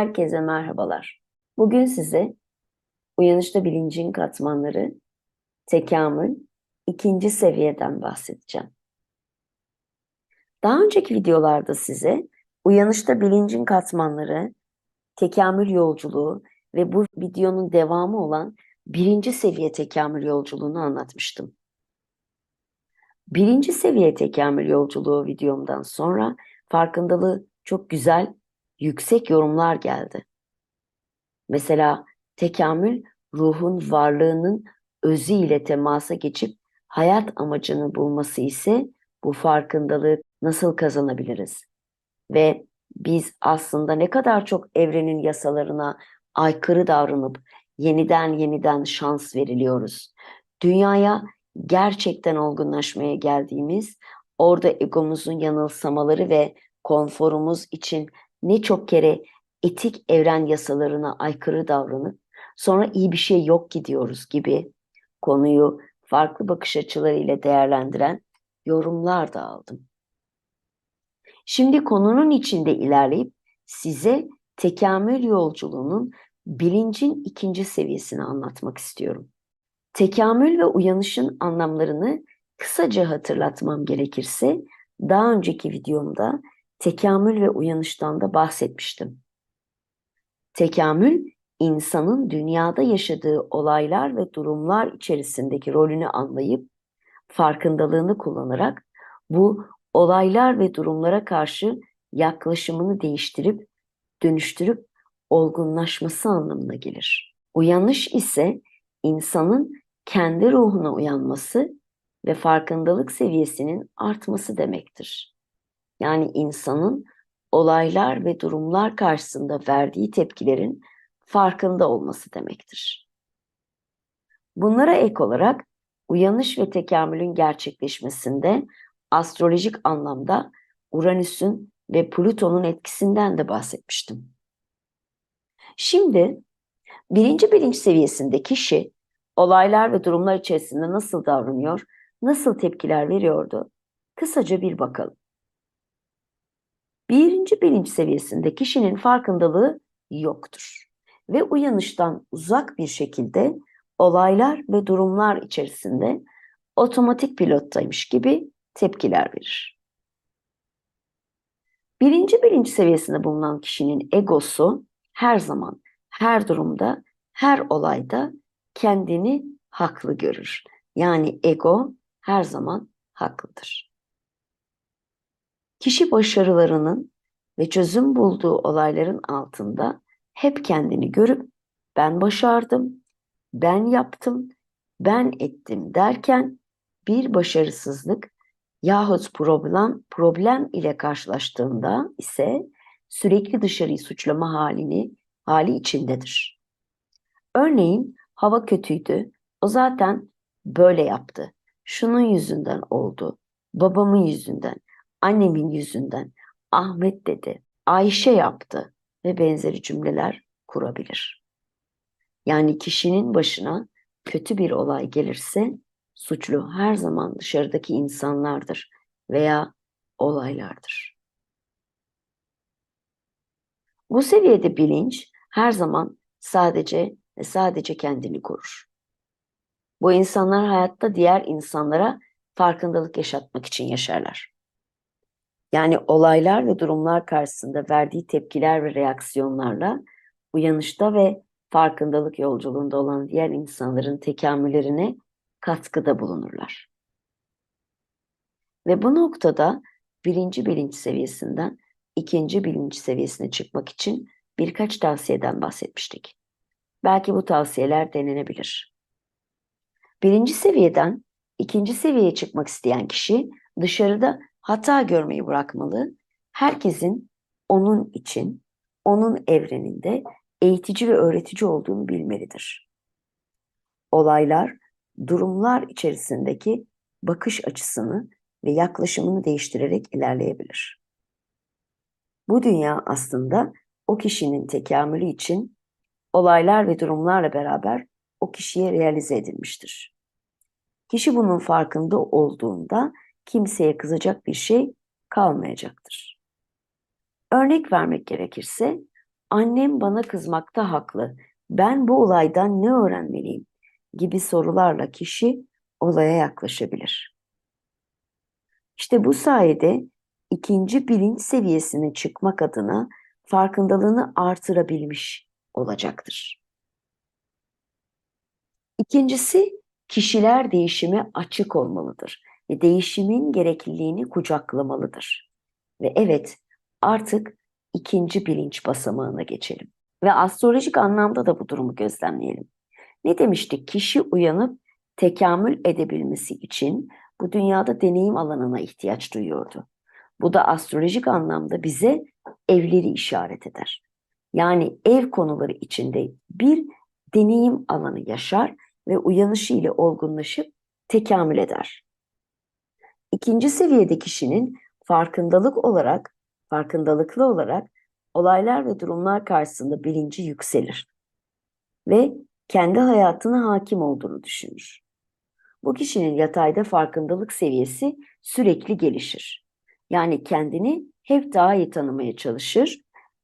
Herkese merhabalar. Bugün size uyanışta bilincin katmanları, tekamül, ikinci seviyeden bahsedeceğim. Daha önceki videolarda size uyanışta bilincin katmanları, tekamül yolculuğu ve bu videonun devamı olan birinci seviye tekamül yolculuğunu anlatmıştım. Birinci seviye tekamül yolculuğu videomdan sonra farkındalığı çok güzel, yüksek yorumlar geldi. Mesela tekamül ruhun varlığının özü ile temasa geçip hayat amacını bulması ise bu farkındalığı nasıl kazanabiliriz? Ve biz aslında ne kadar çok evrenin yasalarına aykırı davranıp yeniden yeniden şans veriliyoruz. Dünyaya gerçekten olgunlaşmaya geldiğimiz, orada egomuzun yanılsamaları ve konforumuz için ne çok kere etik evren yasalarına aykırı davranıp sonra iyi bir şey yok gidiyoruz gibi konuyu farklı bakış açılarıyla değerlendiren yorumlar da aldım. Şimdi konunun içinde ilerleyip size tekamül yolculuğunun bilincin ikinci seviyesini anlatmak istiyorum. Tekamül ve uyanışın anlamlarını kısaca hatırlatmam gerekirse daha önceki videomda tekamül ve uyanıştan da bahsetmiştim. Tekamül insanın dünyada yaşadığı olaylar ve durumlar içerisindeki rolünü anlayıp farkındalığını kullanarak bu olaylar ve durumlara karşı yaklaşımını değiştirip dönüştürüp olgunlaşması anlamına gelir. Uyanış ise insanın kendi ruhuna uyanması ve farkındalık seviyesinin artması demektir. Yani insanın olaylar ve durumlar karşısında verdiği tepkilerin farkında olması demektir. Bunlara ek olarak uyanış ve tekamülün gerçekleşmesinde astrolojik anlamda Uranüs'ün ve Plüton'un etkisinden de bahsetmiştim. Şimdi birinci bilinç seviyesinde kişi olaylar ve durumlar içerisinde nasıl davranıyor, nasıl tepkiler veriyordu? Kısaca bir bakalım. Birinci bilinç seviyesinde kişinin farkındalığı yoktur ve uyanıştan uzak bir şekilde olaylar ve durumlar içerisinde otomatik pilottaymış gibi tepkiler verir. Birinci bilinç seviyesinde bulunan kişinin egosu her zaman, her durumda, her olayda kendini haklı görür. Yani ego her zaman haklıdır. Kişi başarılarının ve çözüm bulduğu olayların altında hep kendini görüp ben başardım, ben yaptım, ben ettim derken bir başarısızlık yahut problem problem ile karşılaştığında ise sürekli dışarıyı suçlama halini hali içindedir. Örneğin hava kötüydü. O zaten böyle yaptı. Şunun yüzünden oldu. Babamın yüzünden, annemin yüzünden. Ahmet dedi. Ayşe yaptı ve benzeri cümleler kurabilir. Yani kişinin başına kötü bir olay gelirse suçlu her zaman dışarıdaki insanlardır veya olaylardır. Bu seviyede bilinç her zaman sadece ve sadece kendini korur. Bu insanlar hayatta diğer insanlara farkındalık yaşatmak için yaşarlar. Yani olaylar ve durumlar karşısında verdiği tepkiler ve reaksiyonlarla uyanışta ve farkındalık yolculuğunda olan diğer insanların tekamüllerine katkıda bulunurlar. Ve bu noktada birinci bilinç seviyesinden ikinci bilinç seviyesine çıkmak için birkaç tavsiyeden bahsetmiştik. Belki bu tavsiyeler denenebilir. Birinci seviyeden ikinci seviyeye çıkmak isteyen kişi dışarıda hata görmeyi bırakmalı. Herkesin onun için, onun evreninde eğitici ve öğretici olduğunu bilmelidir. Olaylar, durumlar içerisindeki bakış açısını ve yaklaşımını değiştirerek ilerleyebilir. Bu dünya aslında o kişinin tekamülü için olaylar ve durumlarla beraber o kişiye realize edilmiştir. Kişi bunun farkında olduğunda kimseye kızacak bir şey kalmayacaktır. Örnek vermek gerekirse annem bana kızmakta haklı, ben bu olaydan ne öğrenmeliyim gibi sorularla kişi olaya yaklaşabilir. İşte bu sayede ikinci bilinç seviyesine çıkmak adına farkındalığını artırabilmiş olacaktır. İkincisi, kişiler değişime açık olmalıdır ve değişimin gerekliliğini kucaklamalıdır. Ve evet, artık ikinci bilinç basamağına geçelim. Ve astrolojik anlamda da bu durumu gözlemleyelim. Ne demiştik? Kişi uyanıp tekamül edebilmesi için bu dünyada deneyim alanına ihtiyaç duyuyordu. Bu da astrolojik anlamda bize evleri işaret eder. Yani ev konuları içinde bir deneyim alanı yaşar ve uyanışı ile olgunlaşıp tekamül eder. İkinci seviyede kişinin farkındalık olarak, farkındalıklı olarak olaylar ve durumlar karşısında bilinci yükselir ve kendi hayatına hakim olduğunu düşünür. Bu kişinin yatayda farkındalık seviyesi sürekli gelişir. Yani kendini hep daha iyi tanımaya çalışır.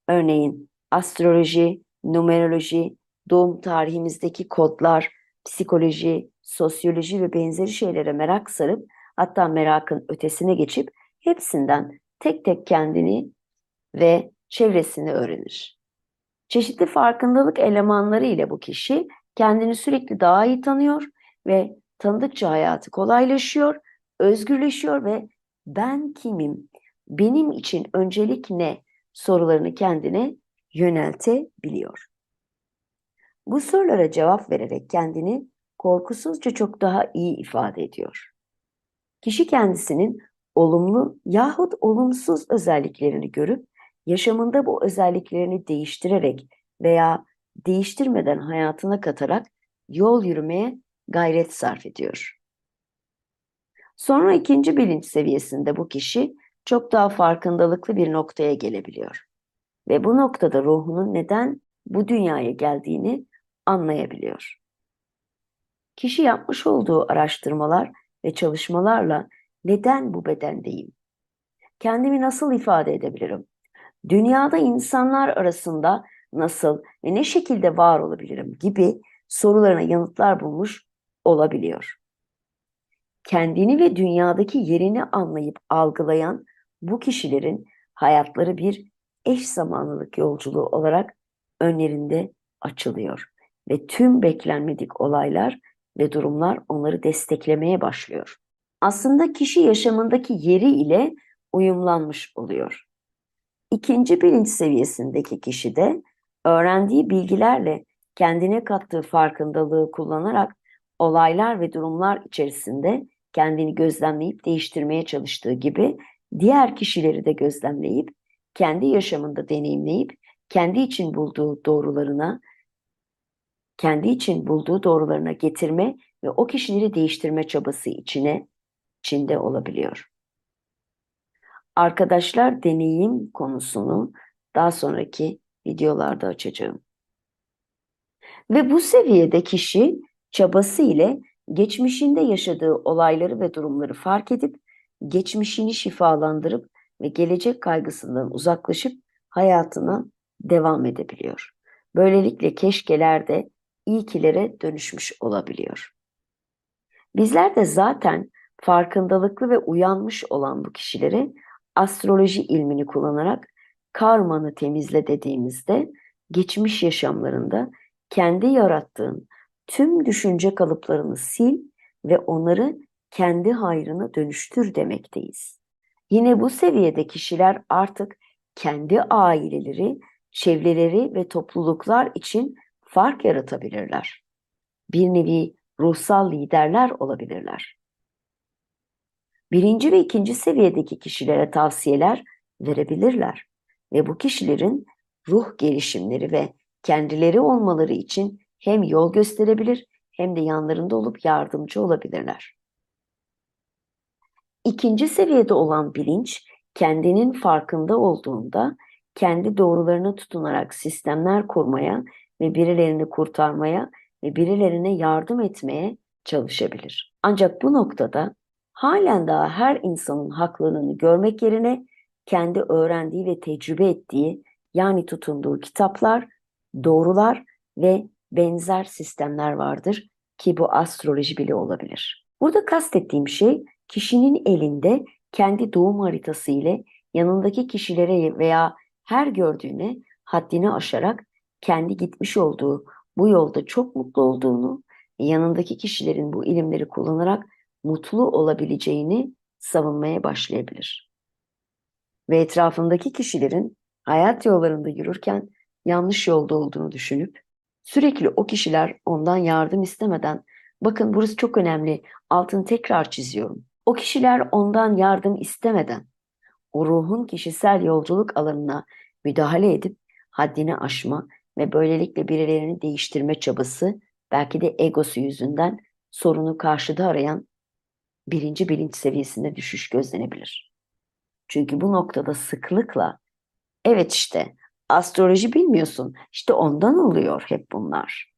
Örneğin astroloji, numeroloji, doğum tarihimizdeki kodlar, psikoloji, sosyoloji ve benzeri şeylere merak sarıp hatta merakın ötesine geçip hepsinden tek tek kendini ve çevresini öğrenir. Çeşitli farkındalık elemanları ile bu kişi kendini sürekli daha iyi tanıyor ve tanıdıkça hayatı kolaylaşıyor, özgürleşiyor ve ben kimim, benim için öncelik ne sorularını kendine yöneltebiliyor. Bu sorulara cevap vererek kendini korkusuzca çok daha iyi ifade ediyor. Kişi kendisinin olumlu yahut olumsuz özelliklerini görüp yaşamında bu özelliklerini değiştirerek veya değiştirmeden hayatına katarak yol yürümeye gayret sarf ediyor. Sonra ikinci bilinç seviyesinde bu kişi çok daha farkındalıklı bir noktaya gelebiliyor. Ve bu noktada ruhunun neden bu dünyaya geldiğini anlayabiliyor. Kişi yapmış olduğu araştırmalar ve çalışmalarla neden bu bedendeyim? Kendimi nasıl ifade edebilirim? Dünyada insanlar arasında nasıl ve ne şekilde var olabilirim gibi sorularına yanıtlar bulmuş olabiliyor. Kendini ve dünyadaki yerini anlayıp algılayan bu kişilerin hayatları bir eş zamanlılık yolculuğu olarak önlerinde açılıyor ve tüm beklenmedik olaylar ve durumlar onları desteklemeye başlıyor. Aslında kişi yaşamındaki yeri ile uyumlanmış oluyor. İkinci bilinç seviyesindeki kişi de öğrendiği bilgilerle kendine kattığı farkındalığı kullanarak olaylar ve durumlar içerisinde kendini gözlemleyip değiştirmeye çalıştığı gibi diğer kişileri de gözlemleyip kendi yaşamında deneyimleyip kendi için bulduğu doğrularına kendi için bulduğu doğrularına getirme ve o kişileri değiştirme çabası içine içinde olabiliyor. Arkadaşlar deneyim konusunu daha sonraki videolarda açacağım. Ve bu seviyede kişi çabası ile geçmişinde yaşadığı olayları ve durumları fark edip geçmişini şifalandırıp ve gelecek kaygısından uzaklaşıp hayatına devam edebiliyor. Böylelikle keşkeler de iyikilere dönüşmüş olabiliyor. Bizler de zaten farkındalıklı ve uyanmış olan bu kişileri astroloji ilmini kullanarak karmanı temizle dediğimizde geçmiş yaşamlarında kendi yarattığın tüm düşünce kalıplarını sil ve onları kendi hayrına dönüştür demekteyiz. Yine bu seviyede kişiler artık kendi aileleri, çevreleri ve topluluklar için fark yaratabilirler. Bir nevi ruhsal liderler olabilirler. Birinci ve ikinci seviyedeki kişilere tavsiyeler verebilirler ve bu kişilerin ruh gelişimleri ve kendileri olmaları için hem yol gösterebilir hem de yanlarında olup yardımcı olabilirler. İkinci seviyede olan bilinç kendinin farkında olduğunda kendi doğrularına tutunarak sistemler kurmaya ve birilerini kurtarmaya ve birilerine yardım etmeye çalışabilir. Ancak bu noktada halen daha her insanın haklılığını görmek yerine kendi öğrendiği ve tecrübe ettiği yani tutunduğu kitaplar, doğrular ve benzer sistemler vardır ki bu astroloji bile olabilir. Burada kastettiğim şey kişinin elinde kendi doğum haritası ile yanındaki kişilere veya her gördüğüne haddini aşarak kendi gitmiş olduğu bu yolda çok mutlu olduğunu, yanındaki kişilerin bu ilimleri kullanarak mutlu olabileceğini savunmaya başlayabilir. Ve etrafındaki kişilerin hayat yollarında yürürken yanlış yolda olduğunu düşünüp sürekli o kişiler ondan yardım istemeden bakın burası çok önemli altını tekrar çiziyorum. O kişiler ondan yardım istemeden o ruhun kişisel yolculuk alanına müdahale edip haddini aşma ve böylelikle birilerini değiştirme çabası belki de egosu yüzünden sorunu karşıda arayan birinci bilinç seviyesinde düşüş gözlenebilir. Çünkü bu noktada sıklıkla evet işte astroloji bilmiyorsun işte ondan oluyor hep bunlar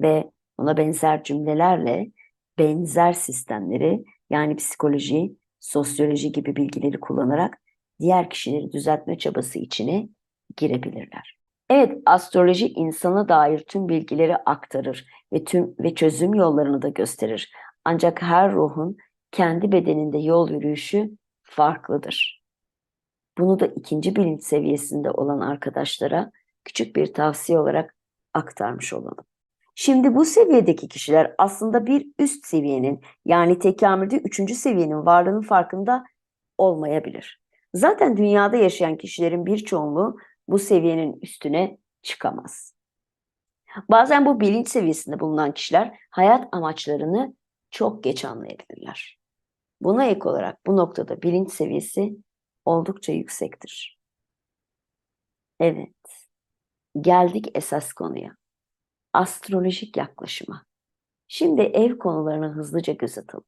ve ona benzer cümlelerle benzer sistemleri yani psikoloji, sosyoloji gibi bilgileri kullanarak diğer kişileri düzeltme çabası içine girebilirler. Evet, astroloji insana dair tüm bilgileri aktarır ve tüm ve çözüm yollarını da gösterir. Ancak her ruhun kendi bedeninde yol yürüyüşü farklıdır. Bunu da ikinci bilinç seviyesinde olan arkadaşlara küçük bir tavsiye olarak aktarmış olalım. Şimdi bu seviyedeki kişiler aslında bir üst seviyenin yani tekamülde üçüncü seviyenin varlığının farkında olmayabilir. Zaten dünyada yaşayan kişilerin bir çoğunluğu bu seviyenin üstüne çıkamaz. Bazen bu bilinç seviyesinde bulunan kişiler hayat amaçlarını çok geç anlayabilirler. Buna ek olarak bu noktada bilinç seviyesi oldukça yüksektir. Evet, geldik esas konuya. Astrolojik yaklaşıma. Şimdi ev konularını hızlıca göz atalım.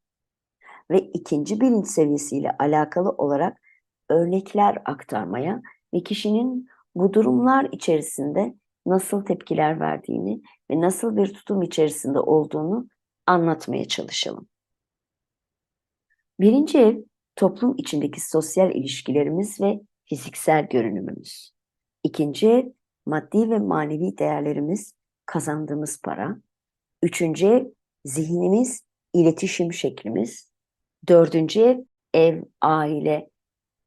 Ve ikinci bilinç seviyesiyle alakalı olarak örnekler aktarmaya ve kişinin bu durumlar içerisinde nasıl tepkiler verdiğini ve nasıl bir tutum içerisinde olduğunu anlatmaya çalışalım. Birinci ev toplum içindeki sosyal ilişkilerimiz ve fiziksel görünümümüz. İkinci ev maddi ve manevi değerlerimiz, kazandığımız para. Üçüncü ev zihnimiz, iletişim şeklimiz. Dördüncü ev ev, aile,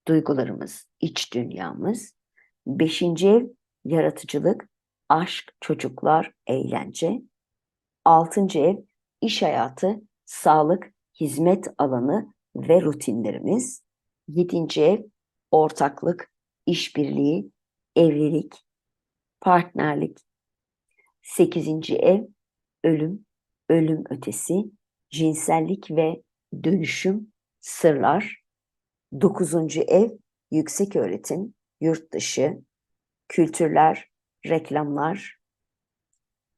duygularımız, iç dünyamız. Beşinci ev yaratıcılık, aşk, çocuklar, eğlence. Altıncı ev iş hayatı, sağlık, hizmet alanı ve rutinlerimiz. Yedinci ev ortaklık, işbirliği, evlilik, partnerlik. Sekizinci ev ölüm, ölüm ötesi, cinsellik ve dönüşüm, sırlar. Dokuzuncu ev yüksek öğretim, yurt dışı, kültürler, reklamlar.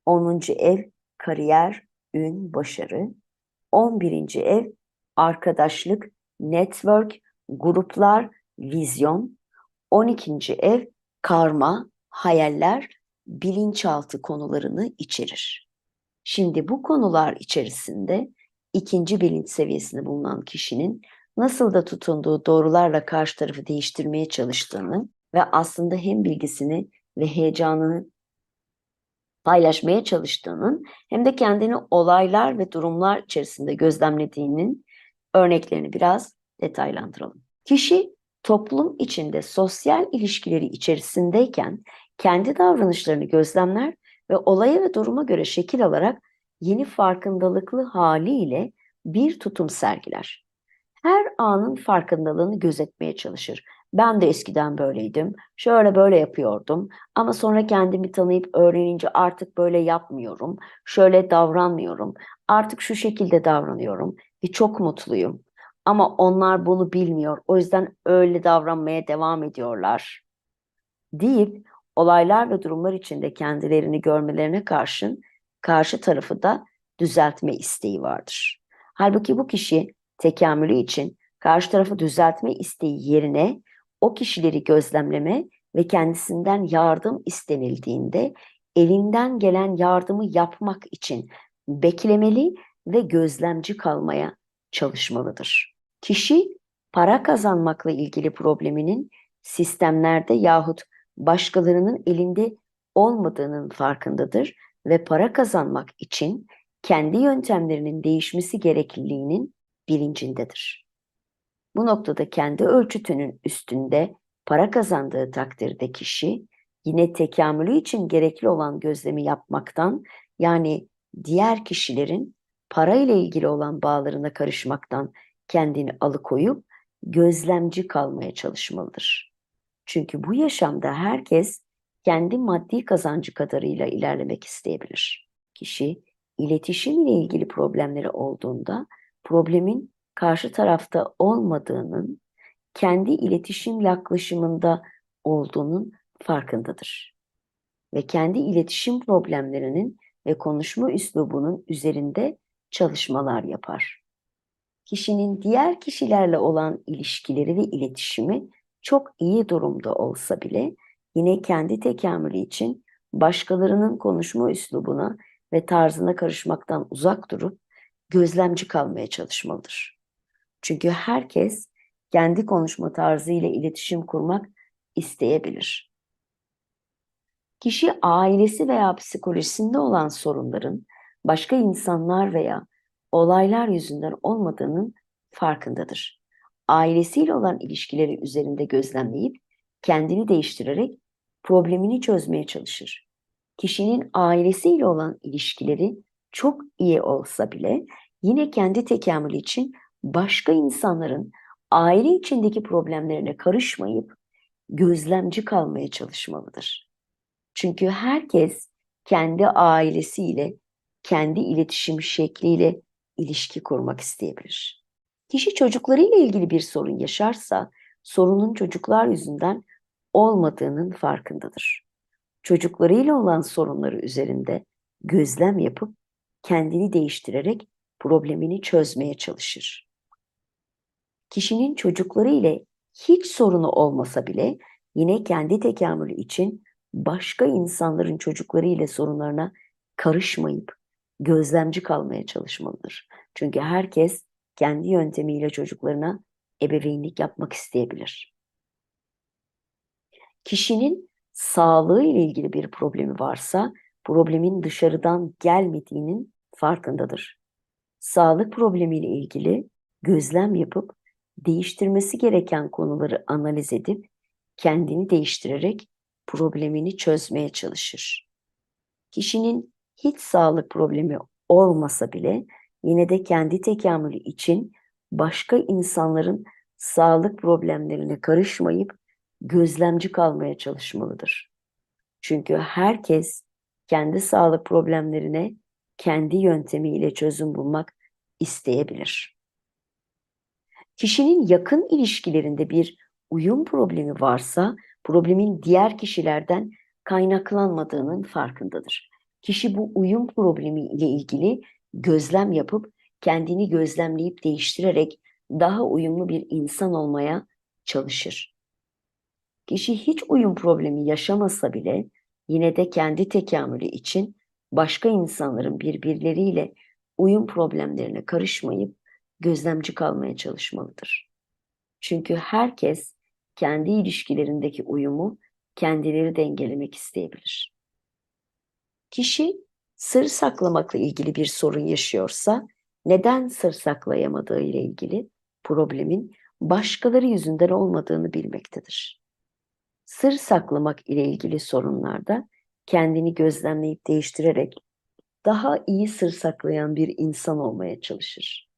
Onuncu ev kariyer, ün, başarı. On birinci ev arkadaşlık, network, gruplar, vizyon. On ikinci ev karma, hayaller, bilinçaltı konularını içerir. Şimdi bu konular içerisinde ikinci bilinç seviyesinde bulunan kişinin nasıl da tutunduğu doğrularla karşı tarafı değiştirmeye çalıştığını ve aslında hem bilgisini ve heyecanını paylaşmaya çalıştığının hem de kendini olaylar ve durumlar içerisinde gözlemlediğinin örneklerini biraz detaylandıralım. Kişi toplum içinde sosyal ilişkileri içerisindeyken kendi davranışlarını gözlemler ve olaya ve duruma göre şekil alarak yeni farkındalıklı haliyle bir tutum sergiler. Her anın farkındalığını gözetmeye çalışır. Ben de eskiden böyleydim. Şöyle böyle yapıyordum. Ama sonra kendimi tanıyıp öğrenince artık böyle yapmıyorum. Şöyle davranmıyorum. Artık şu şekilde davranıyorum ve çok mutluyum. Ama onlar bunu bilmiyor. O yüzden öyle davranmaya devam ediyorlar. Deyip olaylar ve durumlar içinde kendilerini görmelerine karşın karşı tarafı da düzeltme isteği vardır. Halbuki bu kişi tekamülü için karşı tarafı düzeltme isteği yerine o kişileri gözlemleme ve kendisinden yardım istenildiğinde elinden gelen yardımı yapmak için beklemeli ve gözlemci kalmaya çalışmalıdır. Kişi para kazanmakla ilgili probleminin sistemlerde yahut başkalarının elinde olmadığının farkındadır ve para kazanmak için kendi yöntemlerinin değişmesi gerekliliğinin bilincindedir. Bu noktada kendi ölçütünün üstünde para kazandığı takdirde kişi yine tekamülü için gerekli olan gözlemi yapmaktan yani diğer kişilerin para ile ilgili olan bağlarına karışmaktan kendini alıkoyup gözlemci kalmaya çalışmalıdır. Çünkü bu yaşamda herkes kendi maddi kazancı kadarıyla ilerlemek isteyebilir. Kişi iletişim ile ilgili problemleri olduğunda problemin karşı tarafta olmadığının, kendi iletişim yaklaşımında olduğunun farkındadır. Ve kendi iletişim problemlerinin ve konuşma üslubunun üzerinde çalışmalar yapar. Kişinin diğer kişilerle olan ilişkileri ve iletişimi çok iyi durumda olsa bile yine kendi tekamülü için başkalarının konuşma üslubuna ve tarzına karışmaktan uzak durup gözlemci kalmaya çalışmalıdır. Çünkü herkes kendi konuşma tarzı ile iletişim kurmak isteyebilir. Kişi ailesi veya psikolojisinde olan sorunların başka insanlar veya olaylar yüzünden olmadığının farkındadır. Ailesiyle olan ilişkileri üzerinde gözlemleyip kendini değiştirerek problemini çözmeye çalışır. Kişinin ailesiyle olan ilişkileri çok iyi olsa bile yine kendi tekamülü için başka insanların aile içindeki problemlerine karışmayıp gözlemci kalmaya çalışmalıdır. Çünkü herkes kendi ailesiyle, kendi iletişim şekliyle ilişki kurmak isteyebilir. Kişi çocuklarıyla ilgili bir sorun yaşarsa sorunun çocuklar yüzünden olmadığının farkındadır. Çocuklarıyla olan sorunları üzerinde gözlem yapıp kendini değiştirerek problemini çözmeye çalışır. Kişinin çocukları ile hiç sorunu olmasa bile yine kendi tekamülü için başka insanların çocukları ile sorunlarına karışmayıp gözlemci kalmaya çalışmalıdır. Çünkü herkes kendi yöntemiyle çocuklarına ebeveynlik yapmak isteyebilir. Kişinin sağlığı ile ilgili bir problemi varsa problemin dışarıdan gelmediğinin farkındadır. Sağlık problemiyle ilgili gözlem yapıp değiştirmesi gereken konuları analiz edip kendini değiştirerek problemini çözmeye çalışır. Kişinin hiç sağlık problemi olmasa bile yine de kendi tekamülü için başka insanların sağlık problemlerine karışmayıp gözlemci kalmaya çalışmalıdır. Çünkü herkes kendi sağlık problemlerine kendi yöntemiyle çözüm bulmak isteyebilir. Kişinin yakın ilişkilerinde bir uyum problemi varsa problemin diğer kişilerden kaynaklanmadığının farkındadır. Kişi bu uyum problemi ile ilgili gözlem yapıp kendini gözlemleyip değiştirerek daha uyumlu bir insan olmaya çalışır. Kişi hiç uyum problemi yaşamasa bile yine de kendi tekamülü için başka insanların birbirleriyle uyum problemlerine karışmayıp gözlemci kalmaya çalışmalıdır. Çünkü herkes kendi ilişkilerindeki uyumu kendileri dengelemek isteyebilir. Kişi sır saklamakla ilgili bir sorun yaşıyorsa neden sır saklayamadığı ile ilgili problemin başkaları yüzünden olmadığını bilmektedir. Sır saklamak ile ilgili sorunlarda kendini gözlemleyip değiştirerek daha iyi sır saklayan bir insan olmaya çalışır.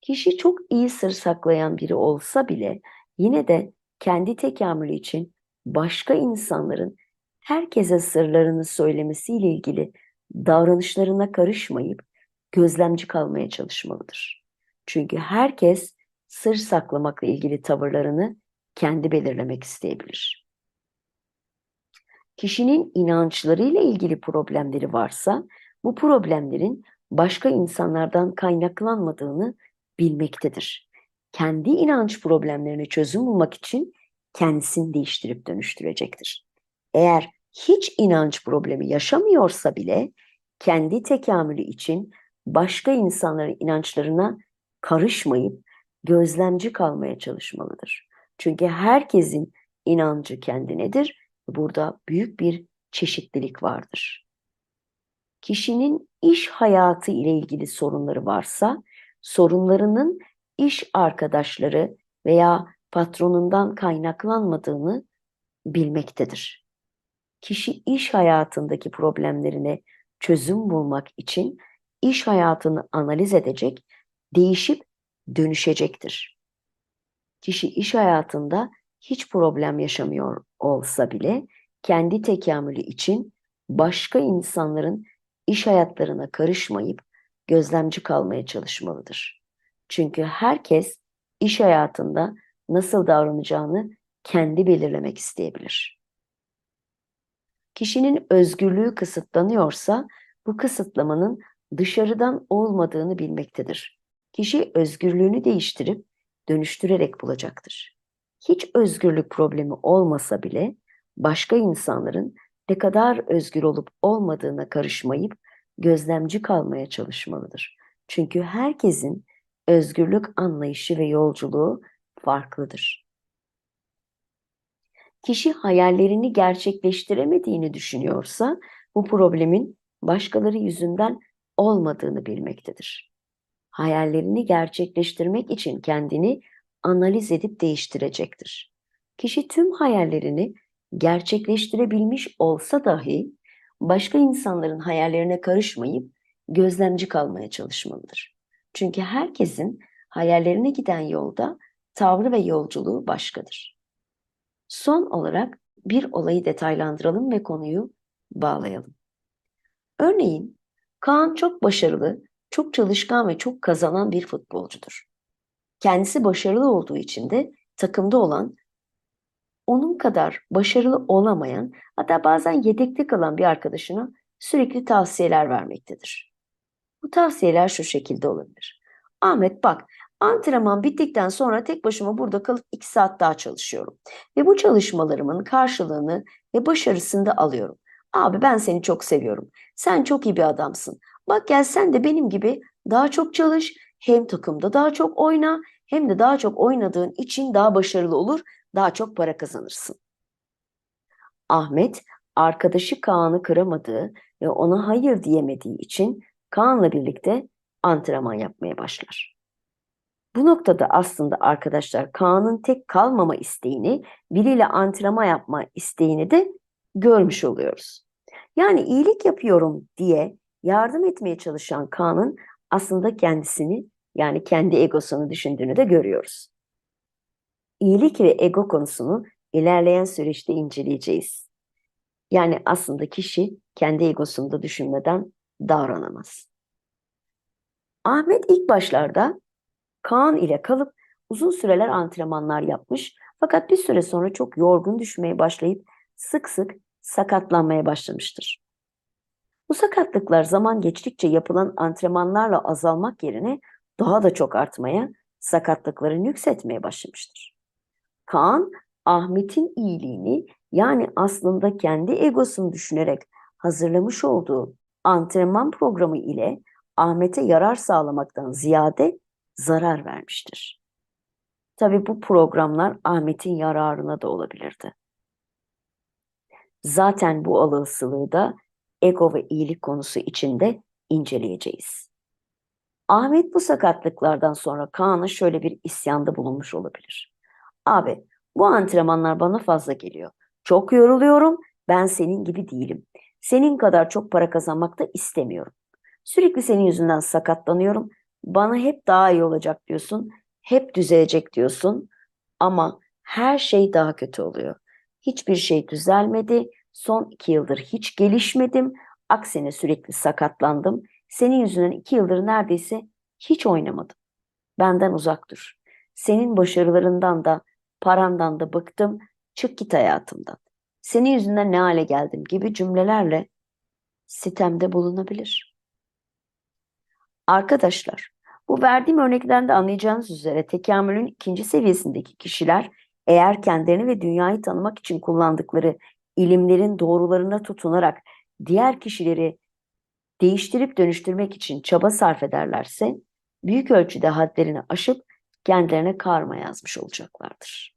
Kişi çok iyi sır saklayan biri olsa bile yine de kendi tekamülü için başka insanların herkese sırlarını söylemesiyle ilgili davranışlarına karışmayıp gözlemci kalmaya çalışmalıdır. Çünkü herkes sır saklamakla ilgili tavırlarını kendi belirlemek isteyebilir. Kişinin inançlarıyla ilgili problemleri varsa bu problemlerin başka insanlardan kaynaklanmadığını bilmektedir. Kendi inanç problemlerine çözüm bulmak için kendisini değiştirip dönüştürecektir. Eğer hiç inanç problemi yaşamıyorsa bile kendi tekamülü için başka insanların inançlarına karışmayıp gözlemci kalmaya çalışmalıdır. Çünkü herkesin inancı kendinedir. Burada büyük bir çeşitlilik vardır. Kişinin iş hayatı ile ilgili sorunları varsa, sorunlarının iş arkadaşları veya patronundan kaynaklanmadığını bilmektedir. Kişi iş hayatındaki problemlerine çözüm bulmak için iş hayatını analiz edecek, değişip dönüşecektir. Kişi iş hayatında hiç problem yaşamıyor olsa bile kendi tekamülü için başka insanların iş hayatlarına karışmayıp gözlemci kalmaya çalışmalıdır. Çünkü herkes iş hayatında nasıl davranacağını kendi belirlemek isteyebilir. Kişinin özgürlüğü kısıtlanıyorsa bu kısıtlamanın dışarıdan olmadığını bilmektedir. Kişi özgürlüğünü değiştirip dönüştürerek bulacaktır. Hiç özgürlük problemi olmasa bile başka insanların ne kadar özgür olup olmadığına karışmayıp gözlemci kalmaya çalışmalıdır. Çünkü herkesin özgürlük anlayışı ve yolculuğu farklıdır. Kişi hayallerini gerçekleştiremediğini düşünüyorsa bu problemin başkaları yüzünden olmadığını bilmektedir. Hayallerini gerçekleştirmek için kendini analiz edip değiştirecektir. Kişi tüm hayallerini gerçekleştirebilmiş olsa dahi başka insanların hayallerine karışmayıp gözlemci kalmaya çalışmalıdır. Çünkü herkesin hayallerine giden yolda tavrı ve yolculuğu başkadır. Son olarak bir olayı detaylandıralım ve konuyu bağlayalım. Örneğin Kaan çok başarılı, çok çalışkan ve çok kazanan bir futbolcudur. Kendisi başarılı olduğu için de takımda olan onun kadar başarılı olamayan hatta bazen yedekte kalan bir arkadaşına sürekli tavsiyeler vermektedir. Bu tavsiyeler şu şekilde olabilir. Ahmet bak antrenman bittikten sonra tek başıma burada kalıp iki saat daha çalışıyorum. Ve bu çalışmalarımın karşılığını ve başarısını da alıyorum. Abi ben seni çok seviyorum. Sen çok iyi bir adamsın. Bak gel sen de benim gibi daha çok çalış. Hem takımda daha çok oyna hem de daha çok oynadığın için daha başarılı olur, daha çok para kazanırsın. Ahmet arkadaşı Kaan'ı kıramadığı ve ona hayır diyemediği için Kaan'la birlikte antrenman yapmaya başlar. Bu noktada aslında arkadaşlar Kaan'ın tek kalmama isteğini, biriyle antrenman yapma isteğini de görmüş oluyoruz. Yani iyilik yapıyorum diye yardım etmeye çalışan Kaan'ın aslında kendisini yani kendi egosunu düşündüğünü de görüyoruz. İyilik ve ego konusunu ilerleyen süreçte inceleyeceğiz. Yani aslında kişi kendi egosunu da düşünmeden davranamaz. Ahmet ilk başlarda Kaan ile kalıp uzun süreler antrenmanlar yapmış fakat bir süre sonra çok yorgun düşmeye başlayıp sık sık sakatlanmaya başlamıştır. Bu sakatlıklar zaman geçtikçe yapılan antrenmanlarla azalmak yerine daha da çok artmaya, sakatlıkların yükseltmeye başlamıştır. Kaan, Ahmet'in iyiliğini yani aslında kendi egosunu düşünerek hazırlamış olduğu antrenman programı ile Ahmet'e yarar sağlamaktan ziyade zarar vermiştir. Tabi bu programlar Ahmet'in yararına da olabilirdi. Zaten bu olasılığı da ego ve iyilik konusu içinde inceleyeceğiz. Ahmet bu sakatlıklardan sonra Kaan'a şöyle bir isyanda bulunmuş olabilir. Abi bu antrenmanlar bana fazla geliyor. Çok yoruluyorum. Ben senin gibi değilim. Senin kadar çok para kazanmak da istemiyorum. Sürekli senin yüzünden sakatlanıyorum. Bana hep daha iyi olacak diyorsun. Hep düzelecek diyorsun. Ama her şey daha kötü oluyor. Hiçbir şey düzelmedi. Son iki yıldır hiç gelişmedim. Aksine sürekli sakatlandım. Senin yüzünden iki yıldır neredeyse hiç oynamadım. Benden uzak dur. Senin başarılarından da, parandan da bıktım. Çık git hayatımdan. Senin yüzünden ne hale geldim gibi cümlelerle sitemde bulunabilir. Arkadaşlar, bu verdiğim örnekten de anlayacağınız üzere tekamülün ikinci seviyesindeki kişiler eğer kendilerini ve dünyayı tanımak için kullandıkları ilimlerin doğrularına tutunarak diğer kişileri değiştirip dönüştürmek için çaba sarf ederlerse büyük ölçüde hadlerini aşıp kendilerine karma yazmış olacaklardır.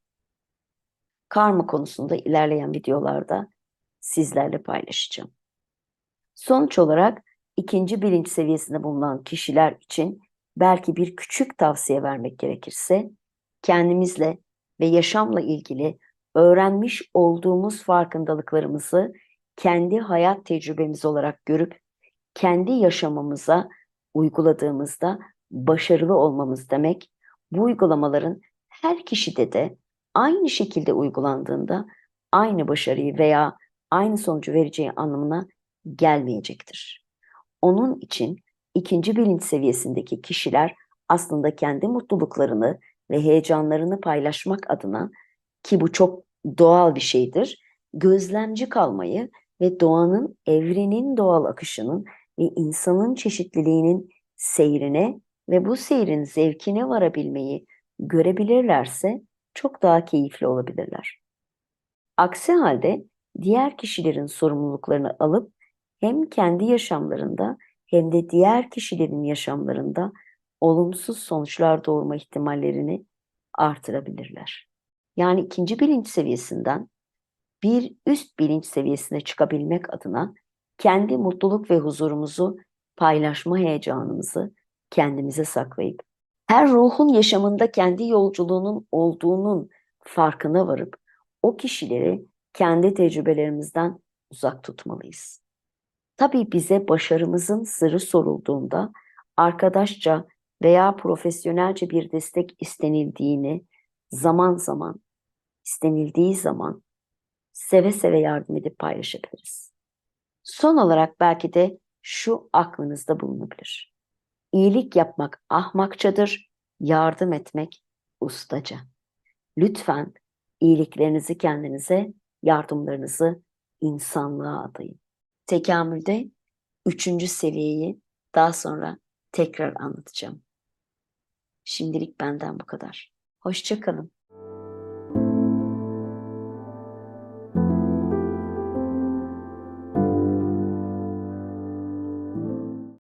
karma konusunda ilerleyen videolarda sizlerle paylaşacağım. Sonuç olarak ikinci bilinç seviyesinde bulunan kişiler için belki bir küçük tavsiye vermek gerekirse kendimizle ve yaşamla ilgili öğrenmiş olduğumuz farkındalıklarımızı kendi hayat tecrübemiz olarak görüp kendi yaşamamıza uyguladığımızda başarılı olmamız demek. Bu uygulamaların her kişide de aynı şekilde uygulandığında aynı başarıyı veya aynı sonucu vereceği anlamına gelmeyecektir. Onun için ikinci bilinç seviyesindeki kişiler aslında kendi mutluluklarını ve heyecanlarını paylaşmak adına ki bu çok doğal bir şeydir, gözlemci kalmayı ve doğanın, evrenin doğal akışının ve insanın çeşitliliğinin seyrine ve bu seyrin zevkine varabilmeyi görebilirlerse çok daha keyifli olabilirler. Aksi halde diğer kişilerin sorumluluklarını alıp hem kendi yaşamlarında hem de diğer kişilerin yaşamlarında olumsuz sonuçlar doğurma ihtimallerini artırabilirler. Yani ikinci bilinç seviyesinden bir üst bilinç seviyesine çıkabilmek adına kendi mutluluk ve huzurumuzu paylaşma heyecanımızı kendimize saklayıp her ruhun yaşamında kendi yolculuğunun olduğunun farkına varıp o kişileri kendi tecrübelerimizden uzak tutmalıyız. Tabii bize başarımızın sırrı sorulduğunda arkadaşça veya profesyonelce bir destek istenildiğini zaman zaman istenildiği zaman seve seve yardım edip paylaşabiliriz. Son olarak belki de şu aklınızda bulunabilir. İyilik yapmak ahmakçadır, yardım etmek ustaca. Lütfen iyiliklerinizi kendinize, yardımlarınızı insanlığa adayın. Tekamülde üçüncü seviyeyi daha sonra tekrar anlatacağım. Şimdilik benden bu kadar. Hoşçakalın.